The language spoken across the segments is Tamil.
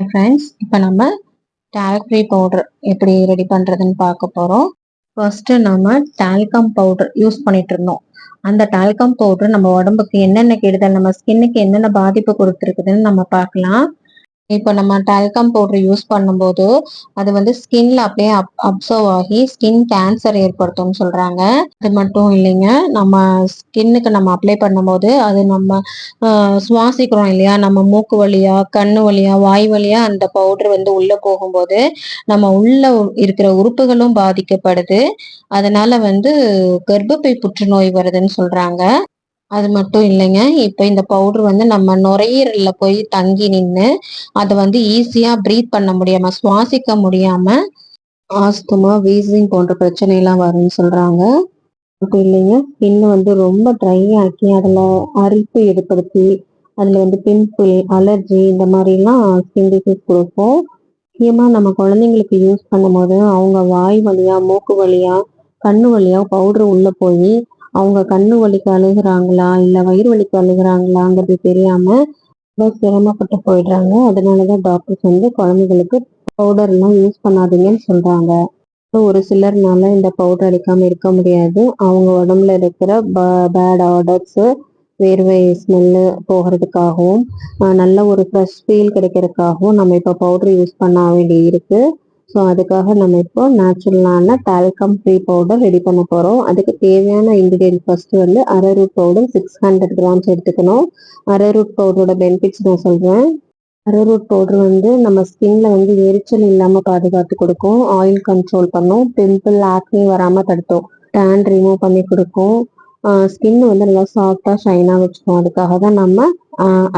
ஃப்ரெண்ட்ஸ் இப்போ நம்ம டால்க் ஃப்ரீ பவுடர் எப்படி ரெடி பண்ணுறதுன்னு பார்க்க போகிறோம் ஃபர்ஸ்ட்டு நம்ம டால்கம் பவுடர் யூஸ் பண்ணிட்டு இருந்தோம். அந்த டால்கம் பவுடர் நம்ம உடம்புக்கு என்னென்ன கெடுதல் நம்ம ஸ்கின்னுக்கு என்னென்ன பாதிப்பு கொடுத்துருக்குதுன்னு நம்ம பார்க்கலாம். இப்போ நம்ம டால்கம் பவுடர் யூஸ் பண்ணும்போது அது வந்து ஸ்கின்ல அப்படியே அப் அப்சர்வ் ஆகி ஸ்கின் கேன்சர் ஏற்படுத்தும்னு சொல்றாங்க. அது மட்டும் இல்லைங்க நம்ம ஸ்கின்னுக்கு நம்ம அப்ளை பண்ணும்போது அது நம்ம சுவாசிக்கிறோம் இல்லையா? நம்ம மூக்கு வழியா கண்ணு வழியா வாய் வழியா அந்த பவுடர் வந்து உள்ள போகும்போது நம்ம உள்ள இருக்கிற உறுப்புகளும் பாதிக்கப்படுது. அதனால வந்து கர்ப்பப்பை புற்றுநோய் வருதுன்னு சொல்றாங்க. அது மட்டும் இல்லைங்க. இப்போ இந்த பவுடர் வந்து நம்ம நுரையீரலில் போய் தங்கி நின்று அதை வந்து ஈஸியாக ப்ரீத் பண்ண முடியாமல் சுவாசிக்க முடியாமல் ஆஸ்துமா வீசிங் போன்ற பிரச்சனையெல்லாம் வரும்னு சொல்கிறாங்க அப்படி இல்லைங்க. ஸ்கின் வந்து ரொம்ப ட்ரை ஆக்கி அதில் அரிப்பு ஏற்படுத்தி அதில் வந்து பிம்பிள் அலர்ஜி இந்த மாதிரிலாம் ஸ்கின் டிசீஸ் கொடுக்கும். முக்கியமாக நம்ம குழந்தைங்களுக்கு யூஸ் பண்ணும்போது அவங்க வாய் வழியாக மூக்கு வழியாக கண்ணு வழியாக பவுடர் உள்ளே போய் அவங்க கண்ணு வலிக்கு அழுகுறாங்களா இல்லை வயிறு வலிக்கு அழுகுறாங்களாங்கிறது தெரியாம ரொம்ப சிரமப்பட்டு போயிடுறாங்க. அதனாலதான் டாக்டர்ஸ் வந்து குழந்தைகளுக்கு பவுடர் எல்லாம் யூஸ் பண்ணாதீங்கன்னு சொல்றாங்க. ஒரு சிலர்னால இந்த பவுடர் அடிக்காம இருக்க முடியாது. அவங்க உடம்புல இருக்கிற பேட் ஆர்டர்ஸ் வேர்வை ஸ்மெல்லு போகிறதுக்காகவும் நல்ல ஒரு ஃப்ரெஷ் ஃபீல் கிடைக்கிறதுக்காகவும் நம்ம இப்போ பவுடர் யூஸ் பண்ண வேண்டி இருக்கு ஸோ அதுக்காக நம்ம இப்போ நேச்சுரலான டால்கம் ஃப்ரீ பவுடர் ரெடி பண்ண போகிறோம் அதுக்கு தேவையான இன்க்ரீடியன்ட் ஃபஸ்ட்டு வந்து arrowroot powder six hundred grams எடுத்துக்கணும். அரரூட் பவுடரோட பெனிஃபிட்ஸ் நான் சொல்கிறேன் அரரூட் பவுடர் வந்து நம்ம ஸ்கின்ல வந்து எரிச்சல் இல்லாமல் பாதுகாத்து கொடுக்கும். ஆயில் கண்ட்ரோல் பண்ணும். பிம்பிள் ஆக்னி வராமல் தடுத்தோம். டேன் ரிமூவ் பண்ணி கொடுக்கும். ஸ்கின் வந்து நல்லா சாஃப்டாக ஷைனாக வச்சுக்கும் அதுக்காக தான் நம்ம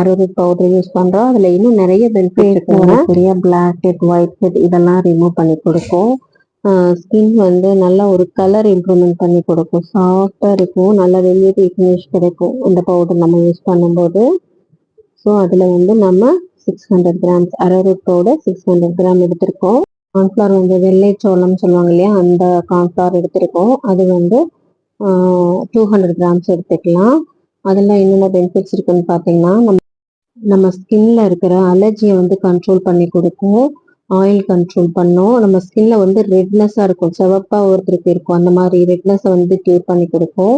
அரூட் பவுடர் யூஸ் பண்ணுறோம் அதில் இன்னும் நிறைய பெனிஃபிட் இருக்குங்க பிளாக் ஹெட் ஒயிட் ஹெட் இதெல்லாம் ரிமூவ் பண்ணி கொடுக்கும் ஸ்கின் வந்து நல்லா ஒரு கலர் இம்ப்ரூவ்மெண்ட் பண்ணி கொடுக்கும். சாஃப்டாக இருக்கும். நல்லா வெளியே ஃபினிஷ் கிடைக்கும். இந்த பவுடர் நம்ம யூஸ் பண்ணும்போது. ஸோ அதில் வந்து நம்ம six hundred grams arrowroot powder six hundred gram எடுத்திருக்கோம். கார்ன்ஃப்ளவர் வந்து வெள்ளை சோளம் சொல்லுவாங்க இல்லையா? அந்த கார்ன்ஃப்ளவர் எடுத்திருக்கோம். அது வந்து டூ ஹண்ட்ரட் கிராம்ஸ் எடுத்துக்கலாம். அதில் என்னென்ன பெனிஃபிட்ஸ் இருக்குன்னு பார்த்தீங்கன்னா நம்ம நம்ம ஸ்கின்ல இருக்கிற அலர்ஜியை வந்து கண்ட்ரோல் பண்ணி கொடுக்கும். ஆயில் கண்ட்ரோல் பண்ணும். நம்ம ஸ்கின்ல வந்து ரெட்னஸாக இருக்கும். சிவப்பாக ஒருத்தருக்கு இருக்கும். அந்த மாதிரி ரெட்னஸை வந்து கியூர் பண்ணி கொடுக்கும்.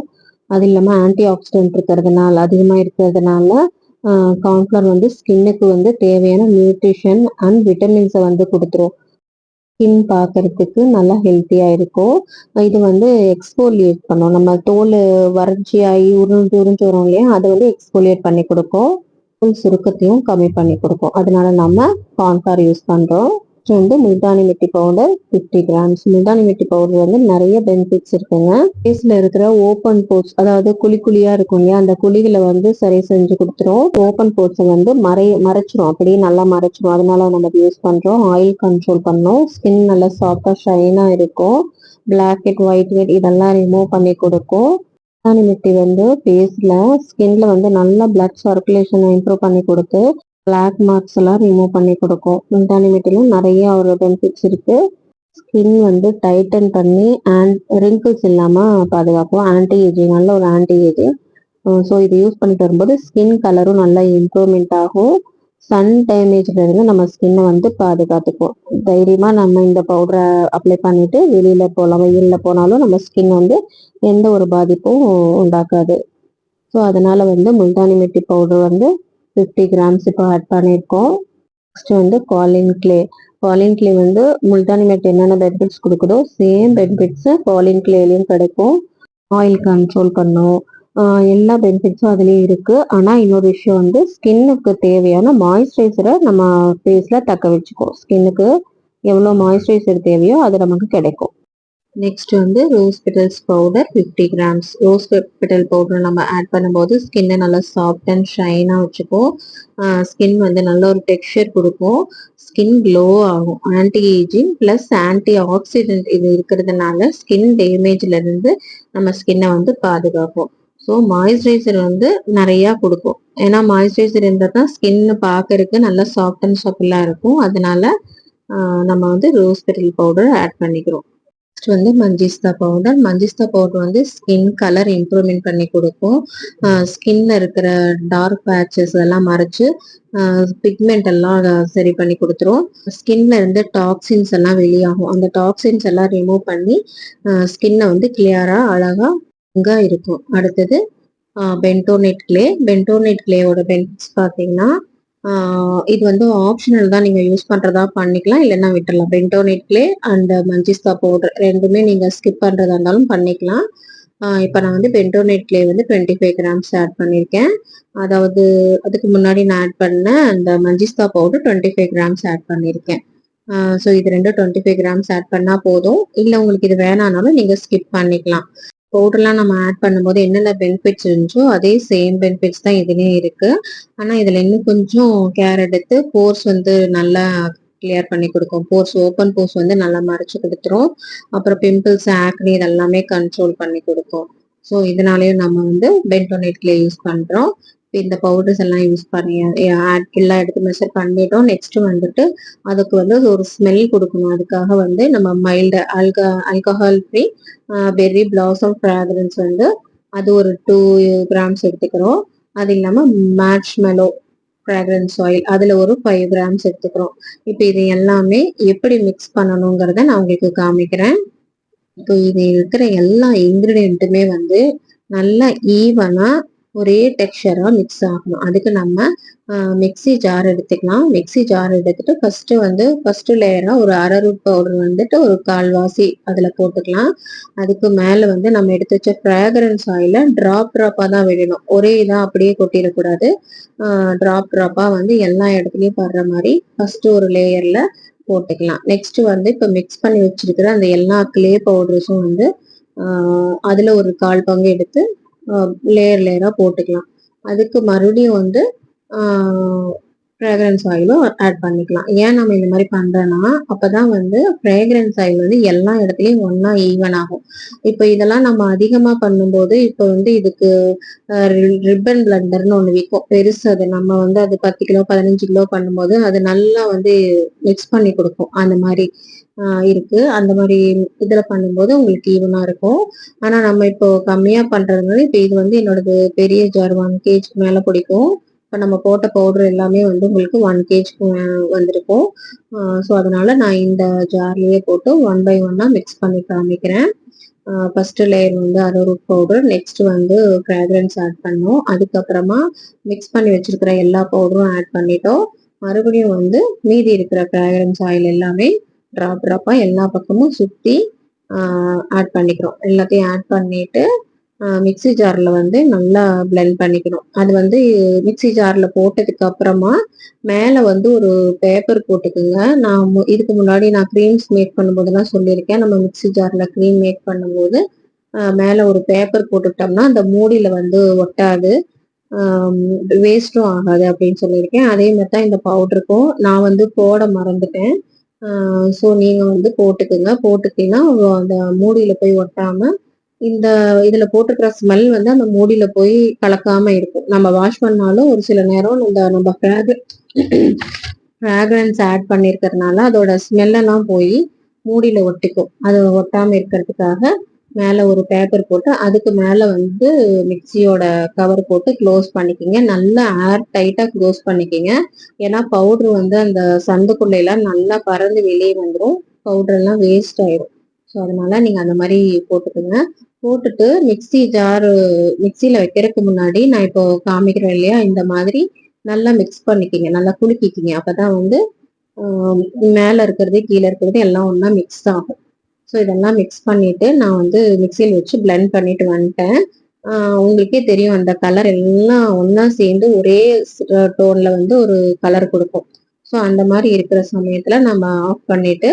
அது இல்லாமல் ஆன்டி ஆக்சிடென்ட் இருக்கிறதுனால அதிகமாக இருக்கிறதுனால கார்ன்ஃப்ளவர் வந்து ஸ்கின்னுக்கு வந்து தேவையான நியூட்ரிஷன் அண்ட் விட்டமின்ஸை வந்து கொடுத்துரும். ஸ்கின் பார்க்கறதுக்கு நல்லா ஹெல்த்தியாக இருக்கும். இது வந்து எக்ஸ்போலியேட் பண்ணும். நம்ம தோல் வறட்சியாகி உருஞ்சு உறிஞ்சு வரும் இல்லையா? அதை வந்து எக்ஸ்போலியேட் பண்ணி கொடுக்கும். சுருக்கத்தையும் கம்மி பண்ணி கொடுக்கும். அதனால நம்ம கார்ன்ஃபார் யூஸ் பண்ணுறோம் வந்து Multani mitti powder fifty grams Multani mitti powder வந்து நிறைய பெனிஃபிட்ஸ் இருக்குங்க. ஃபேஸ்ல இருக்கிற ஓப்பன் போர்ட்ஸ் அதாவது குழி குழியா இருக்கும் இல்லையா? அந்த குழிகளை வந்து சரி செஞ்சு கொடுத்துரும். ஓப்பன் போர்ட்ஸை வந்து மறை மறைச்சிரும். அப்படியே நல்லா மறைச்சிரும். அதனால நம்ம யூஸ் பண்றோம். ஆயில் கண்ட்ரோல் பண்ணோம். ஸ்கின் நல்லா சாஃப்டா ஷைனா இருக்கும். பிளாக் ஹெட் ஒயிட் ஹெட் இதெல்லாம் ரிமூவ் பண்ணி கொடுக்கும். முல்தானி மெட்டி வந்து ஃபேஸ்ல ஸ்கின்ல வந்து நல்லா பிளட் சர்க்குலேஷனை இம்ப்ரூவ் பண்ணி கொடுத்து பிளாக் மார்க்ஸ் எல்லாம் ரிமூவ் பண்ணி கொடுக்கும். முல்தானி மெட்டிலும் நிறைய ஒரு பெனிஃபிட்ஸ் இருக்கு. ஸ்கின் வந்து டைட்டன் பண்ணி அண்ட் ரிங்கிள்ஸ் இல்லாமல் பாதுகாக்கும். ஆன்டி ஏஜிங் நல்ல ஒரு ஆன்டி ஏஜிங் ஸோ இதை யூஸ் பண்ணிட்டு வரும்போது ஸ்கின் கலரும் நல்லா இம்ப்ரூவ்மெண்ட் ஆகும். சன் டேமேஜ்ல இருந்து நம்ம ஸ்கின்னை வந்து பாதுகாத்துக்கும் தைரியமாக நம்ம இந்த பவுடரை அப்ளை பண்ணிட்டு வெளியில போகலாம் வெயிலில் போனாலும் நம்ம ஸ்கின் வந்து எந்த ஒரு பாதிப்பும் உண்டாக்காது. ஸோ அதனால வந்து முல்தானி மெட்டி பவுடர் வந்து ஃபிஃப்டி கிராம்ஸ் இப்போ ஆட் பண்ணியிருக்கோம். நெக்ஸ்ட் வந்து காலின் கிளே காலின் கிளே வந்து முல்தானி மெட் என்னென்ன பெனிஃபிட்ஸ் கொடுக்குதோ சேம் பெனிஃபிட்ஸ் காலின் கிளேலையும் கிடைக்கும். ஆயில் கண்ட்ரோல் பண்ணும். எல்லா பெனிஃபிட்ஸும் அதுலேயும் இருக்குது ஆனால் இன்னொரு விஷயம் வந்து ஸ்கின்னுக்கு தேவையான மாய்ஸ்சரைசரை நம்ம ஃபேஸில் தக்க வச்சுக்கோ ஸ்கின்னுக்கு எவ்வளோ மாய்ஸ்சரைசர் தேவையோ அது நமக்கு கிடைக்கும். நெக்ஸ்ட் வந்து rose petals powder fifty grams rose petal powder நம்ம ஆட் பண்ணும்போது ஸ்கின்னை நல்லா சாஃப்ட் அண்ட் ஷைனாக வச்சுக்கும் ஸ்கின் வந்து நல்ல ஒரு டெக்ஸ்சர் கொடுக்கும். ஸ்கின் க்ளோ ஆகும். Anti ageing plus anti accident இது இருக்கிறதுனால ஸ்கின் டேமேஜ்லேருந்து நம்ம ஸ்கின்னை வந்து பாதுகாக்கும் ஸோ மாய்ஸ்சரைசர் வந்து நிறையா கொடுக்கும். ஏன்னா மாய்ஸ்சரைசர் இருந்தால் தான் ஸ்கின் பார்க்கறதுக்கு நல்லா சாஃப்ட் அண்ட் சப்பிளாக இருக்கும். அதனால நம்ம வந்து ரோஸ் பெட்டல் பவுடர் ஆட் பண்ணிக்கிறோம். நெக்ஸ்ட் வந்து மஞ்சிஸ்தா பவுடர் மஞ்சிஸ்தா பவுடர் வந்து ஸ்கின் கலர் இம்ப்ரூவ்மெண்ட் பண்ணி கொடுக்கும். ஸ்கின்ல இருக்கிற டார்க் பேச்சஸ் எல்லாம் மறைச்சு பிக்மெண்ட் எல்லாம் சரி பண்ணி கொடுத்துரும். ஸ்கின்ல இருந்து டாக்ஸின்ஸ் எல்லாம் வெளியாகும். அந்த டாக்ஸின்ஸ் எல்லாம் ரிமூவ் பண்ணி ஸ்கின்னை வந்து கிளியரா அழகா இங்கே இருக்கும். அடுத்தது பென்டோனேட் கிளே பென்டோனேட் கிளேயோட பெனிஃபிட்ஸ் பார்த்தீங்கன்னா இது வந்து ஆப்ஷனல் தான் நீங்க யூஸ் பண்றதா பண்ணிக்கலாம். இல்லைன்னா விட்டுடலாம் bentonite clay and manjistha powder ரெண்டுமே நீங்க ஸ்கிப் பண்றதா இருந்தாலும் பண்ணிக்கலாம். இப்போ நான் வந்து பென்டோனேட் கிளே வந்து டுவெண்ட்டி ஃபைவ் கிராம்ஸ் ஆட் பண்ணியிருக்கேன். அதாவது அதுக்கு முன்னாடி நான் ஆட் பண்ண அந்த manjistha powder twenty five grams add பண்ணியிருக்கேன். ஸோ இது ரெண்டும் டுவெண்ட்டி ஃபைவ் கிராம்ஸ் ஆட் பண்ணால் போதும். இல்லை உங்களுக்கு இது வேணானாலும் நீங்கள் ஸ்கிப் பண்ணிக்கலாம். பவுடர்லாம் நம்ம ஆட் பண்ணும்போது என்னென்ன பெனிஃபிட்ஸ் இருந்துச்சோ அதே சேம் பெனிஃபிட்ஸ் தான் இதுலேயும் இருக்குது ஆனால் இதில் இன்னும் கொஞ்சம் கேர் எடுத்து போர்ஸ் வந்து நல்லா கிளியர் பண்ணி கொடுக்கும். போர்ஸ் ஓப்பன் போர்ஸ் வந்து நல்லா மறைச்சு கொடுத்துரும். அப்புறம் பிம்பிள்ஸ் ஆக்னி இதெல்லாமே கண்ட்ரோல் பண்ணி கொடுக்கும். ஸோ இதனாலேயும் நம்ம வந்து பென்டோனேட் கிளே யூஸ் பண்ணுறோம் இந்த பவுடர்ஸ் எல்லாம் யூஸ் பண்ணி ஆட் எல்லாம் எடுத்து மெஷர் பண்ணிட்டோம். நெக்ஸ்ட் வந்துட்டு அதுக்கு வந்து ஒரு ஸ்மெல் கொடுக்கணும். அதுக்காக வந்து நம்ம mild Alka alcohol free berry blossom fragrance வந்து அது ஒரு டூ கிராம்ஸ் எடுத்துக்கிறோம். அது இல்லாமல் மேட்ச் மெலோ ஃப்ராக்ரன்ஸ் ஆயில் அதில் ஒரு ஃபைவ் கிராம்ஸ் எடுத்துக்கிறோம். இப்போ இது எல்லாமே எப்படி மிக்ஸ் பண்ணணுங்கிறத நான் உங்களுக்கு காமிக்கிறேன். இப்போ இது இருக்கிற எல்லா இன்க்ரீடியண்ட்டுமே வந்து நல்லா ஈவனாக ஒரே டெக்ஸ்டராக மிக்ஸ் ஆகணும். அதுக்கு நம்ம மிக்சி ஜார் எடுத்துக்கலாம். மிக்சி ஜார் எடுத்துட்டு ஃபஸ்ட்டு வந்து ஃபஸ்ட்டு லேயராக ஒரு அரரூட் பவுடர் வந்துட்டு ஒரு கால்வாசி அதில் போட்டுக்கலாம். அதுக்கு மேலே வந்து நம்ம எடுத்து வச்ச ஃப்ராக்ரன்ஸ் ஆயில ட்ராப் ட்ராப்பாக தான் விடணும். ஒரே இதாக அப்படியே கொட்டிடக்கூடாது. ட்ராப் ட்ராப்பாக வந்து எல்லா இடத்துலையும் படுற மாதிரி ஃபஸ்ட்டு ஒரு லேயரில் போட்டுக்கலாம். நெக்ஸ்ட் வந்து இப்போ மிக்ஸ் பண்ணி வச்சிருக்கிற அந்த எல்லா கிளே பவுடர்ஸும் வந்து அதில் ஒரு கால் பங்கு எடுத்து லேயர் லேயராக போட்டுக்கலாம். அதுக்கு மறுபடியும் வந்து ஃப்ரேக்ரன்ஸ் ஆயிலும் ஆட் பண்ணிக்கலாம். ஏன் நம்ம இந்த மாதிரி பண்ணுறோன்னா அப்போ தான் வந்து ஃப்ரேக்ரன்ஸ் ஆயில் வந்து எல்லா இடத்துலையும் ஒன்றா ஈவன் ஆகும். இப்போ இதெல்லாம் நம்ம அதிகமாக பண்ணும்போது இப்போ வந்து இதுக்கு ரிப்பன் பிளண்டர்னு ஒன்று விற்கும் பெருசு அது நம்ம வந்து அது பத்து கிலோ பதினஞ்சு கிலோ பண்ணும்போது அது நல்லா வந்து மிக்ஸ் பண்ணி கொடுக்கும். அந்த மாதிரி இருக்கு. அந்த மாதிரி இதில் பண்ணும்போது உங்களுக்கு ஈவனாக இருக்கும். ஆனால் நம்ம இப்போ கம்மியாக பண்ணுறதுனால இப்போ இது வந்து என்னோடது பெரிய ஜார் ஒன் கேஜ்க்கு மேலே பிடிக்கும். இப்போ நம்ம போட்ட பவுடர் எல்லாமே வந்து உங்களுக்கு ஒன் கேஜ்க்கு வந்திருக்கும். ஸோ அதனால் நான் இந்த ஜார்லேயே போட்டு ஒன் பை ஒன்னாக மிக்ஸ் பண்ணி காமிக்கிறேன். ஃபர்ஸ்ட் லேயர் வந்து அரூட் பவுடர் நெக்ஸ்ட் வந்து ஃப்ராக்ரன்ஸ் ஆட் பண்ணோம். அதுக்கப்புறமா மிக்ஸ் பண்ணி வச்சிருக்கிற எல்லா பவுடரும் ஆட் பண்ணிட்டோம். மறுபடியும் வந்து மீதி இருக்கிற ஃப்ராக்ரன்ஸ் ஆயில் எல்லாமே ட்ராப் ட்ராப்பாக எல்லா பக்கமும் சுற்றி ஆட் பண்ணிக்கிறோம். எல்லாத்தையும் ஆட் பண்ணிவிட்டு மிக்சி ஜாரில் வந்து நல்லா பிளெண்ட் பண்ணிக்கணும். அது வந்து மிக்சி ஜாரில் போட்டதுக்கு அப்புறமா மேலே வந்து ஒரு பேப்பர் போட்டுக்குங்க. நான் இதுக்கு முன்னாடி நான் க்ரீம்ஸ் மேக் பண்ணும்போதெல்லாம் சொல்லியிருக்கேன். நம்ம மிக்சி ஜாரில் க்ரீம் மேக் பண்ணும்போது மேலே ஒரு பேப்பர் போட்டுட்டோம்னா அந்த மூடியில் வந்து ஒட்டாது. வேஸ்ட்டும் ஆகாது அப்படின்னு சொல்லியிருக்கேன். அதே மாதிரி தான் இந்த பவுடருக்கும் நான் வந்து போட மறந்துட்டேன். ஸோ நீங்கள் வந்து போட்டுக்குங்க. போட்டுக்கிட்டீங்கன்னா அந்த மூடியில் போய் ஒட்டாமல் இந்த இதில் போட்டுக்கிற ஸ்மெல் வந்து அந்த மூடியில் போய் கலக்காமல் இருக்கும். நம்ம வாஷ் பண்ணாலும் ஒரு சில நேரம் இந்த நம்ம ஃப்ராக்ரன்ஸ் ஆட் பண்ணியிருக்கிறதுனால அதோட ஸ்மெல்லெல்லாம் போய் மூடியில் ஒட்டிக்கும். அது ஒட்டாமல் இருக்கிறதுக்காக மேலே ஒரு பேப்பர் போட்டு அதுக்கு மேலே வந்து மிக்சியோட கவர் போட்டு க்ளோஸ் பண்ணிக்கிங்க. நல்லா ஏர் டைட்டாக க்ளோஸ் பண்ணிக்கிங்க. ஏன்னா பவுட்ரு வந்து அந்த சந்துக்குள்ளையெல்லாம் நல்லா பறந்து வெளியே வந்துடும் பவுடர்லாம் வேஸ்ட் ஆயிடும் ஸோ அதனால நீங்கள் அந்த மாதிரி போட்டுக்கோங்க. போட்டுட்டு மிக்சி ஜாரு மிக்சியில் வைக்கிறதுக்கு முன்னாடி நான் இப்போ காமிக்கிறேன் இல்லையா இந்த மாதிரி நல்லா மிக்ஸ் பண்ணிக்கிங்க. நல்லா குலுக்கிக்கிங்க. அப்போ தான் வந்து மேலே இருக்கிறது கீழே இருக்கிறது எல்லாம் ஒன்றா மிக்ஸ் ஆகும். ஸோ இதெல்லாம் மிக்ஸ் பண்ணிவிட்டு நான் வந்து மிக்சியில் வச்சு பிளெண்ட் பண்ணிட்டு வந்துட்டேன். உங்களுக்கே தெரியும் அந்த கலர் எல்லாம் ஒன்றா சேர்ந்து ஒரே டோனில் வந்து ஒரு கலர் கொடுக்கும். ஸோ அந்த மாதிரி இருக்கிற சமயத்தில் நம்ம ஆஃப் பண்ணிவிட்டு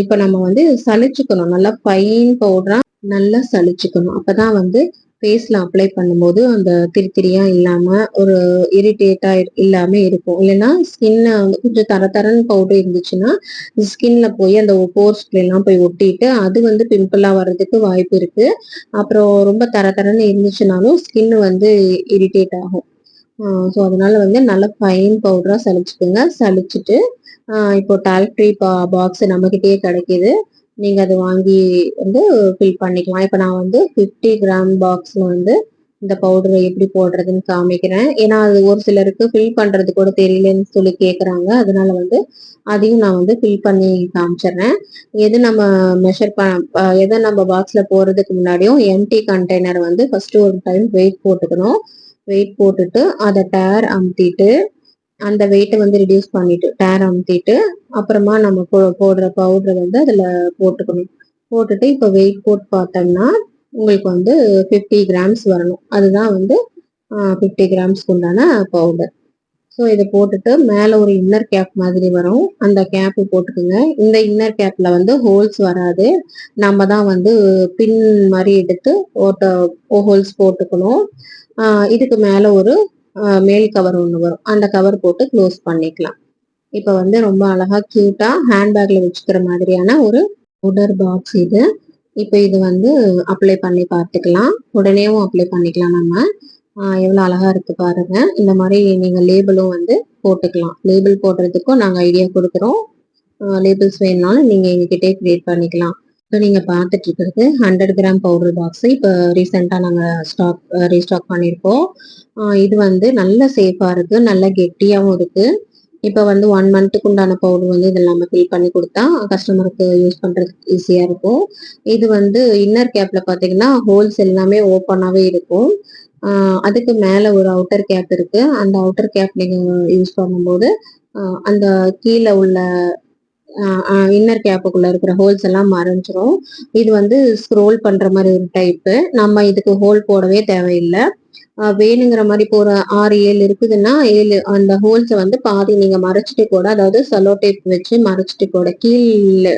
இப்போ நம்ம வந்து சளிச்சுக்கணும் நல்லா ஃபைன் பவுடரா நல்லா சளிச்சுக்கணும் அப்பதான் வந்து ஃபேஸ்ல அப்ளை பண்ணும்போது அந்த திரித்திரியா இல்லாம ஒரு இரிட்டேட்டா இல்லாம இருக்கும். இல்லைன்னா ஸ்கின்ன வந்து கொஞ்சம் தர தரன் பவுடர் இருந்துச்சுன்னா ஸ்கின்ல போய் அந்த போர்ஸ்ல எல்லாம் போய் ஒட்டிட்டு அது வந்து பிம்பிளா வர்றதுக்கு வாய்ப்பு இருக்கு. அப்புறம் ரொம்ப தர தரன்னு இருந்துச்சுனாலும் ஸ்கின் வந்து இரிட்டேட் ஆகும். ஸோ அதனால வந்து நல்லா ஃபைன் பவுடரா சளிச்சுக்கோங்க சளிச்சுட்டு இப்போ டால்க் ஃப்ரீ பாக்ஸ் நம்மக்கிட்டயே கிடைக்கிது. நீங்கள் அது வாங்கி வந்து ஃபில் பண்ணிக்கலாம். இப்போ நான் வந்து ஃபிஃப்டி கிராம் பாக்ஸில் வந்து இந்த பவுடரை எப்படி போடுறதுன்னு காமிக்கிறேன். ஏன்னா அது ஒரு சிலருக்கு ஃபில் பண்ணுறது கூட தெரியலன்னு சொல்லி கேட்குறாங்க அதனால வந்து அதையும் நான் வந்து ஃபில் பண்ணி காமிச்சிடுறேன். எது நம்ம மெஷர் ப எதை நம்ம பாக்ஸில் போடுறதுக்கு முன்னாடியும் எம்டி கண்டெய்னர் வந்து ஃபஸ்ட்டு ஒரு டைம் வெயிட் போட்டுக்கணும். வெயிட் போட்டுட்டு அதை டேர் அமுத்திட்டு அந்த வெயிட்டை வந்து ரிடியூஸ் பண்ணிட்டு டேர் அமுத்திட்டு அப்புறமா நம்ம போ- போடுற பவுடரை வந்து அதில் போட்டுக்கணும். போட்டுட்டு இப்போ வெயிட் போட்டு பார்த்தோம்னா உங்களுக்கு வந்து ஃபிஃப்டி கிராம்ஸ் வரணும். அதுதான் வந்து ஃபிஃப்டி கிராம்ஸ்க்கு உண்டான பவுடர் ஸோ இதை போட்டுட்டு மேலே ஒரு இன்னர் கேப் மாதிரி வரும். அந்த கேப்பு போட்டுக்கோங்க. இந்த இன்னர் கேப்பில் வந்து ஹோல்ஸ் வராது. நம்ம தான் வந்து பின் மாதிரி எடுத்து ஓட்ட ஹோல்ஸ் போட்டுக்கணும். இதுக்கு மேலே ஒரு மேல் கவர் ஒன்று வரும். அந்த கவர் போட்டு க்ளோஸ் பண்ணிக்கலாம். இப்போ வந்து ரொம்ப அழகா கியூட்டா ஹேண்ட்பேக்ல வச்சுக்கிற மாதிரியான ஒரு உடர் பாக்ஸ் இது. இப்போ இது வந்து அப்ளை பண்ணி பார்த்துக்கலாம். உடனேவும் அப்ளை பண்ணிக்கலாம் நம்ம. எவ்வளோ அழகாக அழகா இருக்கு பாருங்க. இந்த மாதிரி நீங்கள் லேபிளும் வந்து போட்டுக்கலாம். லேபிள் போடுறதுக்கும் நாங்கள் ஐடியா கொடுக்குறோம். லேபிள்ஸ் வேணும்னாலும் நீங்கள் எங்ககிட்டே கிரியேட் பண்ணிக்கலாம். இப்போ நீங்கள் பார்த்துட்டு இருக்கிறது ஹண்ட்ரட் கிராம் பவுடர் பாக்ஸ் இப்போ ரீசெண்டாக நாங்கள் ஸ்டாக் ரீஸ்டாக் பண்ணியிருக்கோம். இது வந்து நல்ல சேஃபாக இருக்குது நல்ல கெட்டியாகவும் இருக்குது இப்போ வந்து ஒன் மந்த்துக்கு உண்டான பவுடர் வந்து இதில் நம்ம ஃபில் பண்ணி கொடுத்தா கஸ்டமருக்கு யூஸ் பண்ணுறதுக்கு ஈஸியாக இருக்கும். இது வந்து இன்னர் கேப்பில் பார்த்தீங்கன்னா ஹோல்ஸ் எல்லாமே ஓப்பனாகவே இருக்கும். அதுக்கு மேலே ஒரு அவுட்டர் கேப் இருக்குது அந்த அவுட்டர் கேப் நீங்கள் யூஸ் பண்ணும்போது அந்த கீழே உள்ள இன்னர் கேப்புக்குள்ள இருக்கிற ஹோல்ஸ் எல்லாம் மறைஞ்சிரும். இது வந்து ஸ்க்ரோல் பண்ற மாதிரி ஒரு டைப்பு நம்ம இதுக்கு ஹோல் போடவே தேவையில்லை. வேணுங்கிற மாதிரி இப்போ ஒரு ஆறு ஏழு இருக்குதுன்னா ஏழு அந்த ஹோல்ஸை வந்து பாதி நீங்க மறைச்சிட்டு கூட அதாவது செல்லோ டேப் வச்சு மறைச்சிட்டு கூட கீழ்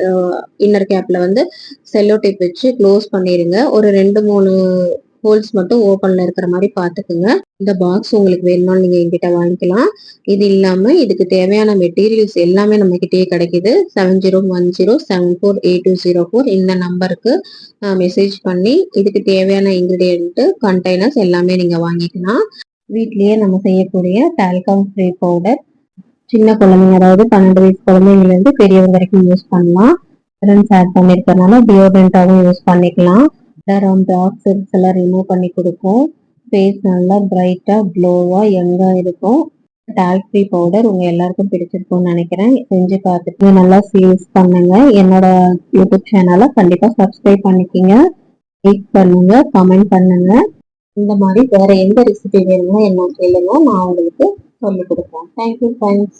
இன்னர் கேப்ல வந்து செல்லோ டேப் வச்சு க்ளோஸ் பண்ணிருங்க. ஒரு ரெண்டு மூணு ஹோல்ஸ் மட்டும் ஓப்பன்ல இருக்கிற மாதிரி பாத்துக்குங்க இந்த பாக்ஸ் உங்களுக்கு வேணும்னாலும் நீங்க எங்கிட்ட வாங்கிக்கலாம். இது இல்லாம இதுக்கு தேவையான மெட்டீரியல்ஸ் எல்லாமே நம்ம கிட்டயே கிடைக்குது. Seven zero one zero seven four eight two zero four இந்த நம்பருக்கு மெசேஜ் பண்ணி இதுக்கு தேவையான இன்கிரீடியன்ட் கண்டெய்னர்ஸ் எல்லாமே நீங்க வாங்கிக்கலாம். வீட்லயே நம்ம செய்யக்கூடிய டால்கம் ஃப்ரீ பவுடர் சின்ன குழந்தைங்க அதாவது பன்னெண்டு வயசு குழந்தைங்கலேருந்து பெரியவங்க வரைக்கும் யூஸ் பண்ணலாம். ஃப்ரெண்ட்ஸ் ஆட் பண்ணிருக்கறனால டியோட்ரண்டாவும் யூஸ் பண்ணிக்கலாம். அரௌண்ட் டார்க் எல்லாம் ரிமூவ் பண்ணி கொடுக்கும் ஃபேஸ் நல்லா பிரைட்டா க்ளோவா யங்கா இருக்கும். டால்க் ஃப்ரீ பவுடர் உங்க எல்லாருக்கும் பிடிச்சிருக்கும்னு நினைக்கிறேன். செஞ்சு பார்த்துட்டு நல்லா சேல்ஸ் பண்ணுங்க. என்னோட யூடியூப் சேனலை கண்டிப்பா சப்ஸ்கிரைப் பண்ணிக்கிங்க. லைக் பண்ணுங்க கமெண்ட் பண்ணுங்க. இந்த மாதிரி வேற எந்த ரெசிபி வேணுமோ என்ன கேளுங்க. நான் உங்களுக்கு சொல்லிக் கொடுப்பேன். Thank you friends